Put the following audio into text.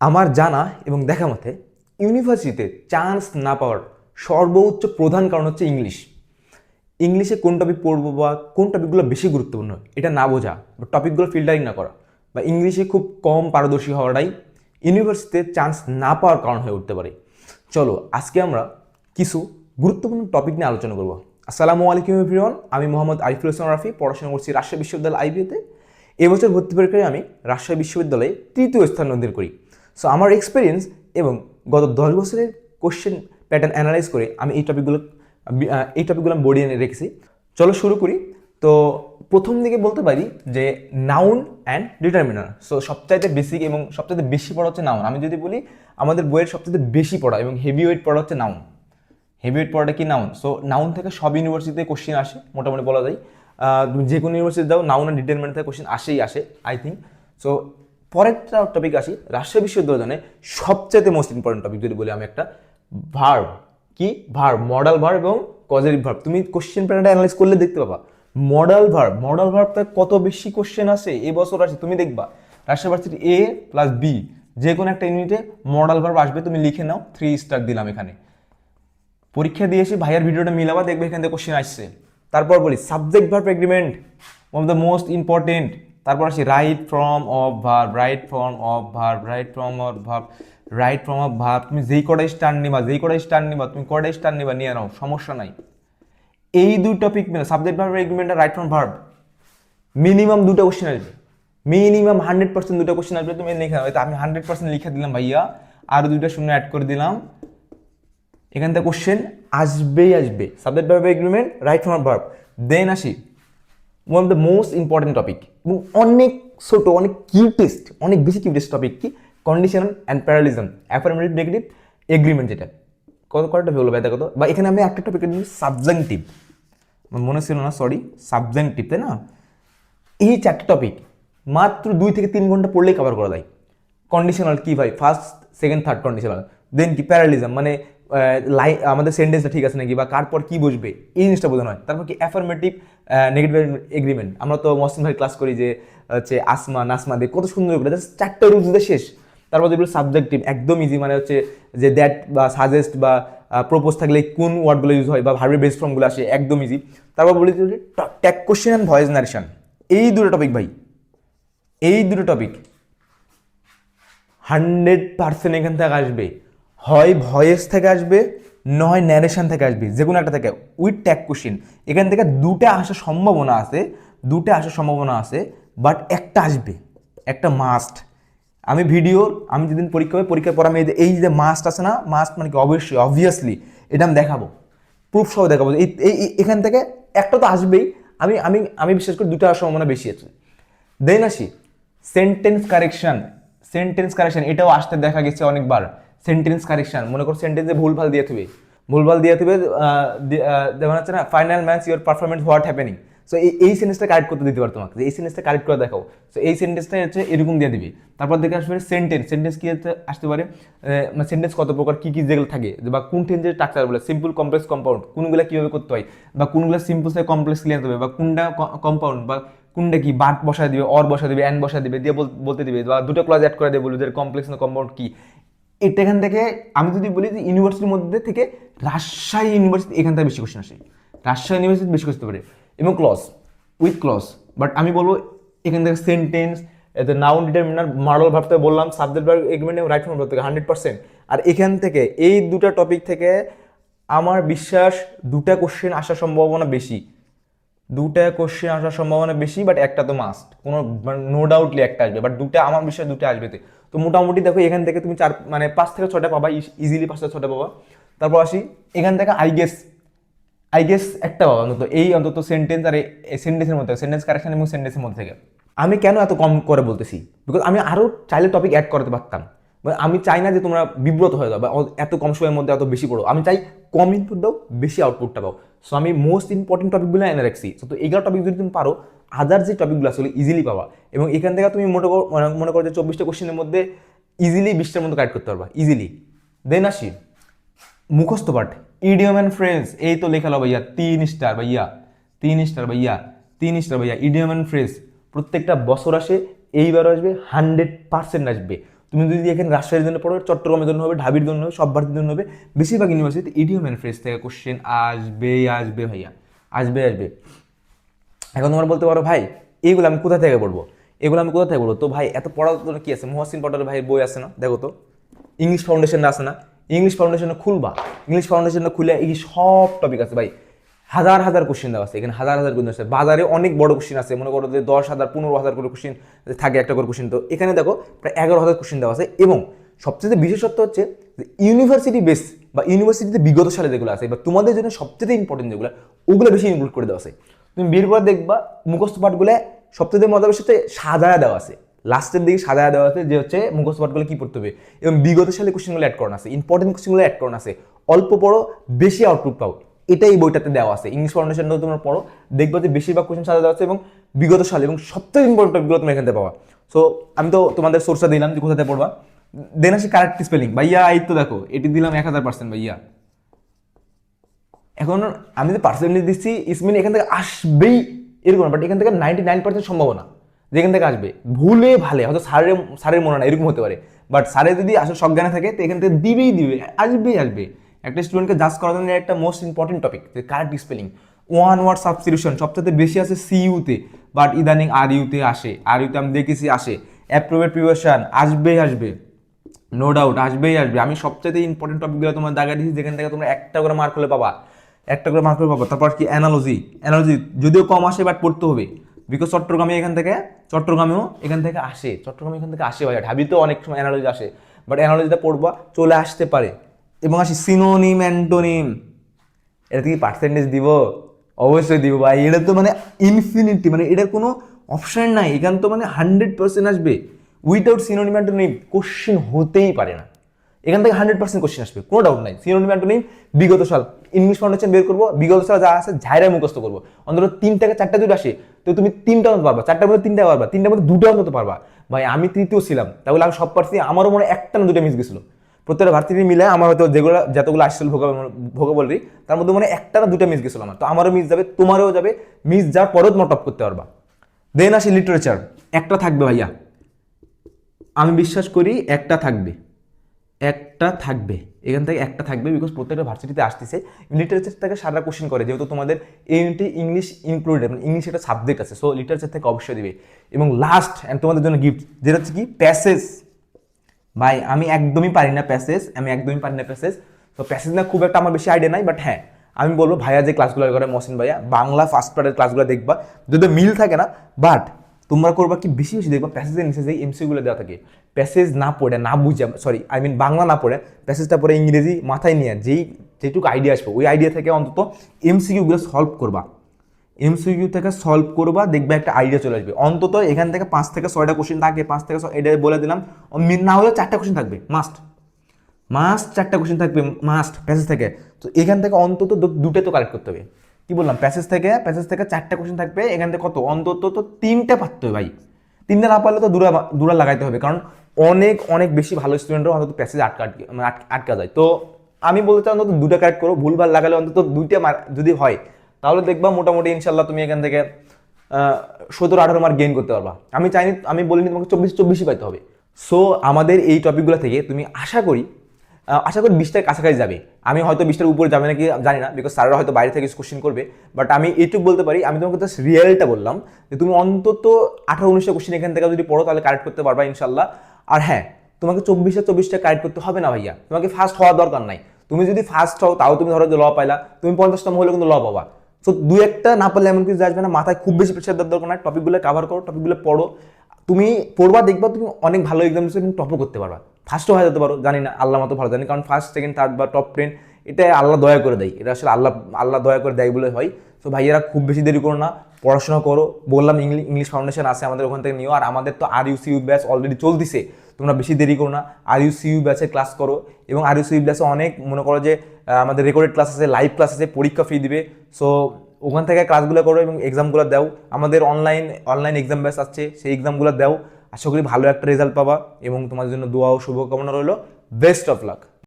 আমার জানা এবং দেখা মতে, ইউনিভার্সিটিতে চান্স না পাওয়ার সর্বোচ্চ প্রধান কারণ হচ্ছে ইংলিশ। ইংলিশে কোন টপিক পড়ব বা কোন টপিকগুলো বেশি গুরুত্বপূর্ণ, এটা না বোঝা বা টপিকগুলো ফিল্টারিং না করা বা ইংলিশে খুব কম পারদর্শী হওয়াটাই ইউনিভার্সিটিতে চান্স না পাওয়ার কারণ হয়ে উঠতে পারে। চলো, আজকে আমরা কিছু গুরুত্বপূর্ণ টপিক নিয়ে আলোচনা করব। আসসালামু আলাইকুম এভরিওয়ান আমি মোহাম্মদ আরিফুল ইসলাম রাফি, পড়াশোনা করছি রাজশাহী বিশ্ববিদ্যালয় আইবিএতে এবছর ভর্তি পরীক্ষায় আমি রাজশাহী বিশ্ববিদ্যালয়ে তৃতীয় স্থান অধিকার করি। সো আমার এক্সপিরিয়েন্স এবং গত দশ বছরের কোশ্চেন প্যাটার্ন অ্যানালাইজ করে আমি এই টপিকগুলো এই টপিকগুলো আমি বোর্ডে এনে রেখেছি। চলো শুরু করি। তো প্রথম দিকে বলতে পারি যে নাউন অ্যান্ড ডিটারমিনার সো সবচাইতে বেসিক এবং সবচাইতে বেশি পড়া হচ্ছে নাউন আমি যদি বলি, আমাদের বইয়ের সবচাইতে বেশি পড়া এবং হেভি ওয়েট পড়া হচ্ছে নাউন হেভি ওয়েট পড়াটা কি নাউন সো নাউন থেকে সব ইউনিভার্সিটিতে কোশ্চেন আসে, মোটামুটি বলা যায়। যে কোনো ইউনিভার্সিটি যাও নাউন অ্যান্ড ডিটেলমেন্ট থেকে কোশ্চেন আসেই আসে আই থিঙ্ক সো পরেরটা টপিক আসি রাজশাহী বিশ্ববিদ্যালয় সবচেয়ে মোস্ট ইম্পর্টেন্ট টপিক যদি বলি আমি একটা ভার্ব কি? ভার্ব মডাল ভার্ব এবং কজেটিভ ভার্ব তুমি কোশ্চেন প্যাটার্নটা অ্যানালাইজ করলে দেখতে পাবা। মডাল ভার্ব মডাল ভার্বটা কত বেশি কোশ্চেন আসে? এই বছর আসে, তুমি দেখবা। রাজশাহী এ প্লাস বি যে কোনো একটা ইউনিটে মডাল ভার্ব আসবে, তুমি লিখে নাও থ্রি স্টার দিলাম এখানে। পরীক্ষা দিয়ে এসে ভাইয়ার ভিডিওটা মিলাবা, দেখবে এখান থেকে কোশ্চেন আসছে। তারপর বলি subject verb agreement one of the most important তারপর আসি right form of verb right form of verb right form of verb right form of verb তুমি যেই কটাই স্টার নিবা, যেই কটাই স্টার নিবা, তুমি কটাই স্টার নিবা, নিয়ে নাও, সমস্যা নাই। এই দুই টপিক মিলে subject verb agreement right form verb minimum দুটো কোশ্চেন আসবে। মিনিমাম হান্ড্রেড পার্সেন্ট দুটো কোশ্চেন আসবে, তুমি লিখে নাও। আমি হান্ড্রেড পার্সেন্ট লিখে দিলাম ভাইয়া। আর দুইটা শূন্য অ্যাড করে দিলাম। এখান থেকে কোশ্চেন আসবেই আসবে। Subject verb agreement right form verb then আসি। One of the most important topic এবং অনেক ছোটো, অনেক কিউটেস্ট অনেক বেশি কিউটেস্ট টপিক কি? Conditional and parallelism affirmative negative agreement যেটা। কত কয়টা হলো ব্যথা কত বা এখানে আমি একটা টপিক সাবজেন্টিভ আমার মনে ছিল না সরি সাবজেন্টিভ তাই না? এই চারটে টপিক মাত্র দুই থেকে তিন ঘণ্টা পড়লেই কভার করা যায়। কন্ডিশনাল কী ভাই? First second third conditional then কি? প্যারালিজম মানে লাই আমাদের সেন্টেন্সটা ঠিক আছে নাকি? বা কার পর কি বসবে এই জিনিসটা বোঝানো হয়। তারপর কি অ্যাফার্মেটিভ নেগেটিভ এগ্রিমেন্ট আমরা তো মসলিম ভাই ক্লাস করি যে হচ্ছে আসমা, নাসমা দিয়ে কত সুন্দর করে জাস্ট চারটে রুলস দিয়ে শেষ। তারপর যেগুলো সাবজেক্টিভ একদম ইজি মানে হচ্ছে যে দ্যাট বা সাজেস্ট বা প্রপোজ থাকলে কোন ওয়ার্ডগুলো ইউজ হয় বা ভার্বের বেস ফর্মগুলো আসে, একদম ইজি তারপর বলি যে tag question and voice narration এই দুটো টপিক ভাই। এই দুটো টপিক হান্ড্রেড পার্সেন্ট এখান থেকে আসবে। হয় ভয়েস থেকে আসবে, নয় ন্যারেশন থেকে আসবে যে কোনো একটা থেকে উইথ ট্যাগ কোশ্চিন এখান থেকে দুটা আসার সম্ভাবনা আছে, দুটা আসার সম্ভাবনা আছে বাট একটা আসবে, একটা মাস্ট আমি ভিডিও আমি যেদিন পরীক্ষা হবে, পরীক্ষার পর আমি এই যে- মাস্ট আছে না মাস্ট মানে কি অবশ্যই অবভিয়াসলি এটা আমি দেখাবো প্রুফ সহ দেখাবো, এই- এখান থেকে একটা তো আসবেই, আমি আমি আমি বিশ্বাস করি দুটো আসার সম্ভাবনা বেশি আছে। দেন আসি সেন্টেন্স কারেকশন সেন্টেন্স কারেকশন এটাও আসতে দেখা গেছে অনেকবার। সেন্টেন্স কারেকশন মনে করো সেন্টেন্সে ভুলভাল দিয়ে থুবে। ভুলভাল দিয়ে থুবে যেমন হচ্ছে না final match your performance what happening so এই এই সেন্টেন্সটা কারেক্ট করতে দিতে পারে তোমাকে। এই সেন্টেন্সটা কারেক্ট করে দেখাও। সো এই সেন্টেন্সটা হচ্ছে এরকম দিয়ে দিবি। তারপর দেখে আসবে সেন্টেন্স সেন্টেন্স কি আসতে পারে সেন্টেন্স কত প্রকার, কি কি যেগুলো থাকে। বা কোন টেন্সের স্ট্রাকচার বলে সিম্পল কমপ্লেক্স কম্পাউন্ড কোনগুলো কীভাবে করতে হয়? বা কোনগুলো সিম্পল থেকে কমপ্লেক্স ক্লিয়ার হবে? বা কোনটা কম্পাউন্ড বা কোনটা কি, বাট বসায় দিবে অর বসা দিবে অ্যান বসা দিবে, দিয়ে বল- বলতে দিবে। বা দুটো ক্লাস অ্যাড করে দেবে বলবে কমপ্লেক্স না কম্পাউন্ড কি। এটা এখান থেকে আমি যদি বলি যে ইউনিভার্সিটির মধ্যে থেকে রাজশাহী ইউনিভার্সিটি এখান থেকে বেশি কোশ্চেন আসে। রাজশাহী ইউনিভার্সিটি বেশি করতে পারে এবং ক্লস উইথ ক্লস বাট আমি বলব এখান থেকে সেন্টেন্স এতে নাউন ডিটারমিনার মডেল ভাবতে বললাম subject verb agreement right form থেকে হান্ড্রেড পার্সেন্ট আর এখান থেকে এই দুটা টপিক থেকে আমার বিশ্বাস দুটা কোশ্চেন আসার সম্ভাবনা বেশি। দুটা কোশ্চেন আসার সম্ভাবনা বেশি বাট একটা তো মাস্ট কোনো নো ডাউটলি একটা আসবে বাট দুটা আমার বিষয়ে দুটো আসবে তো। মোটামুটি দেখো, এখান থেকে তুমি চার মানে পাঁচ থেকে ছটা পাবা ইজিলি পাঁচ থেকে ছটা পাবা। তারপর আসি, এখান থেকে আই গেস আই গেস একটা পাবা অন্তত, এই অন্তত সেন্টেন্স আর এই সেন্টেন্সের মধ্যে সেন্টেন্স কারেকশন এবং সেন্টেন্সের মধ্যে থেকে। আমি কেন এত কম করে বলতেছি? বিকজ আমি আরও চাইলে টপিক অ্যাড করতে পারতাম। মানে আমি চাই না যে তোমরা বিব্রত হয়ে যাও বা এত কম সময়ের মধ্যে এত বেশি পড়ো। আমি চাই কম ইনপুট দাও, বেশি আউটপুটটা পাও। সো আমি মোস্ট ইম্পর্টেন্ট টপিকগুলো এনে রাখছি সো তো এগারো টপিক যদি তুমি পারো আদার যে টপিকগুলো আসলে ইজিলি পাবা। এবং এখান থেকে তুমি মনে করো মানে করো যে চব্বিশটা কোশ্চেনের মধ্যে ইজিলি বিশটার মতো কাইড করতে পারবা। ইজিলি দেন আসি। মুখস্থ পাঠ। ইডিয়ম অ্যান্ড ফ্রেজ এই তো লেখালো ভাইয়া, তিন স্টার ভাইয়া। তিন স্টার ভাইয়া, তিন স্টার ভাইয়া। ইডিয়ম অ্যান্ড ফ্রেজ প্রত্যেকটা বছর আসে এইবার আসবে হান্ড্রেড পার্সেন্ট আসবে। তুমি যদি এখানে রাজশাহীর জন্য পড়ো, চট্টগ্রামের জন্য হবে, ঢাবির জন্য হবে, সব ভারতীর জন্য হবে, বেশিরভাগ ইউনিভার্সিটিতে অ্যান্ড ফ্রেজ থেকে কোশ্চেন আসবে আসবে ভাইয়া, আসবে আসবে। এখন তোমরা বলতে পারো, ভাই এইগুলো আমি কোথা থেকে পড়ব? এগুলো আমি কোথা থেকে পড়ব? তো ভাই, এত পড়ার জন্য কি আছে? মহাসিন পটার ভাই বই আছে না? দেখো তো। ইংলিশ ফাউন্ডেশন আছে না? ইংলিশ ফাউন্ডেশনে খুলবা। ইংলিশ ফাউন্ডেশনে খুলে এই সব টপিক আছে, ভাই। হাজার হাজার কোশ্চেন দেওয়া আছে। এখানে হাজার হাজার কোশ্চেন আছে। বাজারে অনেক বড় কোশ্চেন আছে। মনে করো যে দশ হাজার, পনেরো হাজার করে কোশ্চেন থাকে একটা করে কোশ্চেন তো এখানে দেখো প্রায় এগারো হাজার কোশ্চেন দেওয়া আছে এবং সবচেয়ে বিশেষত্ব হচ্ছে ইউনিভার্সিটি বেস বা ইউনিভার্সিটিতে বিগত সালে যেগুলো আছে বা তোমাদের জন্য সবচেয়ে ইম্পর্টেন্ট যেগুলো, ওগুলো বেশি ইনক্লুড করে দেওয়া আছে। তুমি বের করে দেখবা, মুখস্থ পাঠগুলো সবচেয়ে মজা বিষয়তে সাজায়া দেওয়া আছে। লাস্টের দিকে সাজায়া দেওয়া আছে যে হচ্ছে মুখস্থ পাঠগুলো কি পড়তে হবে। এবং বিগত সালে কোশ্চেনগুলো অ্যাড করানো আছে। ইম্পর্টেন্ট কোশ্চেনগুলো অ্যাড করানো আছে। অল্প পড়ো, বেশি আউটপুট পাও। এটাই বইটাতে দেওয়া আছে। ইংলিশ ফাউন্ডেশন তোমরা পড়ো। দেখবা যে বেশিরভাগ কোশ্চেন সাজা দেওয়া আছে এবং বিগত সালে এবং সবথেকে ইম্পর্টেন্ট টপিকগুলো তুমি এখান থেকে পাবা। সো আমি তো তোমাদের সোর্সটা দিলাম যে কোথাতে পড়বা। দেন আসি কারেক্ট স্পেলিং ভাইয়া, এই তো দেখো, এটি দিলাম এক হাজার পার্সেন্ট ভাইয়া। এখন আমি যে পার্সেন্টেজ দিচ্ছি ইসমিন এখান থেকে আসবেই এরকম বাট এখান থেকে নাইনটি নাইন পার্সেন্ট সম্ভাবনা যেখান থেকে আসবে। ভুলে ভালে, হয়তো স্যারের স্যারের মনে না, এরকম হতে পারে। বাট স্যারের যদি আসলে সজ্ঞানে থাকে, তো এখান থেকে দিবেই দিবে, আসবেই আসবে। একটা স্টুডেন্টকে জাজ করার জন্য একটা মোস্ট ইম্পর্টেন্ট টপিক যে correct spelling one word substitution সবচেয়ে বেশি আছে সিইউতে বাট ইদানিং আর ইউতে আসে। আর ইউতে আমি দেখেছি আসে। অ্যাপ্রোভেট প্রিপারেশন আসবেই আসবে। নো ডাউট আসবেই আসবে। আমি সবচেয়ে ইম্পর্টেন্ট টপিকগুলো তোমার দাগা দিয়েছি, যেখান থেকে তোমরা একটা করে মার্ক হলে পাবা। একটা করে মার্ক হলে পাবা। তারপর কি? অ্যানালজি অ্যানালজি যদিও কম আসে বাট পড়তে হবে। বিকজ চট্টগ্রামে এখান থেকে, চট্টগ্রামেও এখান থেকে আসে। চট্টগ্রামে এখান থেকে আসে ভাই ঢাবিতেও অনেক সময় অ্যানালজি আসে। বাট অ্যানালজিটা পড়বা, চলে আসতে পারে। এবং আসি সিনোনিম অ্যান্টোনিম এটা কি পার্সেন্টেজ দিব? অবশ্যই দিব ভাই। এটা তো মানে ইনফিনিটি মানে এটার কোনো অপশান নাই। এখান তো মানে হান্ড্রেড পার্সেন্ট আসবে। উইদাউট সিনোনিম অ্যান্টোনিম কোশ্চেন হতেই পারে না। এখান থেকে হান্ড্রেড পার্সেন্ট কোশ্চেন আসবে, কোনো ডাউট নাই। সিনোনিম অ্যান্টোনিম বিগত সাল। ইংলিশ ফাউন্ডেশন বের করব, বিগত সাল যা আছে ঝাইরাই মুখস্থ করব। অন্তত তিন থেকে চারটা দুটো আসে, তো তুমি তিনটা মতো পারবা। চারটার মধ্যে তিনটা পারবা, তিনটার মধ্যে দুটো মতো পারবা। ভাই, আমি তৃতীয় ছিলাম, তাহলে আমি সব পারছি, আমারও মনে একটা না দুটো মিস গেছিল। প্রত্যেকটা ভার্সিটি মিলে আমার হয়তো যেগুলো যতগুলো আসছিল ভোগাবলি, তার মধ্যে মানে একটা না দুটো মিস গেছিল আমার। তো আমারও মিস যাবে, তোমারও যাবে। মিস যাওয়ার পরেও তোমার টপ করতে পারবা। দেন আসি লিটারেচার একটা থাকবে ভাইয়া। আমি বিশ্বাস করি একটা থাকবে। একটা থাকবে। এখান থেকে একটা থাকবে বিকজ প্রত্যেকটা ভার্সিটিতে আসতেছে। লিটারেচার থেকে সারা কোশ্চেন করে, যেহেতু তোমাদের ইউনিটি ইংলিশ ইনক্লুডেড মানে ইংলিশ একটা সাবজেক্ট আছে সো লিটারেচার থেকে অবশ্যই দেবে। এবং লাস্ট অ্যান্ড তোমাদের জন্য গিফট যেটা হচ্ছে কি? প্যাসেজ ভাই, আমি একদমই পারি না প্যাসেজ আমি একদমই পারি না প্যাসেজ তো প্যাসেজ না খুব একটা আমার বেশি আইডিয়া নাই বাট হ্যাঁ আমি বলব ভাইয়া যে ক্লাসগুলো করে মহসিন ভাইয়া, বাংলা ফার্স্ট পার্টের ক্লাসগুলো দেখবা। যদি মিল থাকে না বাট তোমরা করবা কি বেশি বেশি দেখবা প্যাসেজের নিচে যে এমসিগুলো দেওয়া থাকে প্যাসেজ না পড়ে, না বুঝে সরি আই মিন বাংলা না পড়ে প্যাসেজটা পড়ে ইংরেজি মাথায় নিয়ে যেই, যেটুকু আইডিয়া আসবে, ওই আইডিয়া থেকে অন্তত এমসিকিউগুলো সলভ করবা। এমসিকিউ থেকে সলভ করবা, দেখবে একটা আইডিয়া চলে আসবে। অন্তত এখান থেকে পাঁচ থেকে ছয়টা কোশ্চেন থাকে, পাঁচ থেকে এটা বলে দিলাম। না হলে চারটা কোশ্চেন থাকবে মাস্ট মাস্ট চারটা কোশ্চেন থাকবে মাস্ট প্যাসেজ থেকে। তো এখান থেকে অন্তত দুটো তো কালেক্ট করতে হবে। কি বললাম? প্যাসেজ থেকে প্যাসেজ থেকে চারটা কোশ্চেন থাকবে, এখান থেকে কত? অন্তত তো তিনটে পারতে হবে ভাই। তিনটে না পারলে তো দূরা দূরা লাগাইতে হবে, কারণ অনেক অনেক বেশি ভালো স্টুডেন্টরা অন্তত প্যাসেজ আটকা আটকে মানে আটকা যায়। তো আমি বলতে চাই অন্তত দুটো কারেক্ট করো, ভুলভাল লাগালে অন্তত দুইটা যদি হয় তাহলে দেখবা মোটামুটি ইনশাল্লাহ তুমি এখান থেকে সতেরো আঠারো মার্ক গেইন করতে পারবা। আমি চাইনি, আমি বলিনি তোমাকে চব্বিশ, চব্বিশই পাইতে হবে। সো আমাদের এই টপিকগুলো থেকে তুমি আশা করি আশা করি বিশটার কাছাকাছি যাবে। আমি হয়তো বিশটার উপরে যাবে নাকি জানি না বিকজ স্যাররা হয়তো বাইরে থেকে কোশ্চেন করবে। বাট আমি এইটুকু বলতে পারি, আমি তোমাকে জাস্ট রিয়েলটা বললাম, যে তুমি অন্তত আঠারো, উনিশটা কোশ্চেন এখান থেকে যদি পড়ো, তাহলে কারেক্ট করতে পারবা ইনশাল্লাহ। আর হ্যাঁ তোমাকে চব্বিশটা চব্বিশটা কারেক্ট করতে হবে না ভাইয়া। তোমাকে ফার্স্ট হওয়ার দরকার নাই। তুমি যদি ফার্স্ট হও, তাও তুমি ধরো যে ল পাইলা, তুমি পঞ্চাশতম হলে কিন্তু ল পাবা। সো দু একটা না পারলে এমন কিছু আসবে না। মাথায় খুব বেশি প্রেশার দেওয়ার দরকার নাই। টপিকগুলো কাভার করো টপিকগুলো পড়ো। তুমি পড়বা, দেখবা তুমি অনেক ভালো এক্সাম দিচ্ছ তুমি টপও করতে পারবা। ফার্স্টও হয়ে যেতে পারো, জানি না, আল্লাহ মতো ভালো জানি। কারণ ফার্স্ট সেকেন্ড থার্ড বা টপ টেন এটা আল্লাহ দয়া করে দেয়। এটা আসলে আল্লাহ আল্লাহ দয়া করে দেয় বলে হয়। তো ভাইয়েরা খুব বেশি দেরি করো না, পড়াশোনা করো। বললাম ইংলিশ ইংলিশ ফাউন্ডেশন আছে আমাদের, ওখান থেকে নিও। আর আমাদের তো R U CU batch already চলতেছে। তোমরা বেশি দেরি করো না। আর ইউ সিউ ব্যাচে ক্লাস করো এবং আর ইউ সিউ ব্যাচে অনেক মনে করো যে আমাদের রেকর্ডেড ক্লাস আছে লাইভ ক্লাস আছে, পরীক্ষা ফি দিবে। সো ওখান থেকে ক্লাসগুলো করো এবং এক্সামগুলো দাও। আমাদের অনলাইন অনলাইন এক্সাম ব্যাচ আসছে, সেই এক্সামগুলো দাও। আশা করি ভালো একটা রেজাল্ট পাবা এবং তোমাদের জন্য দোয়া ও শুভকামনা রইল। Best of luck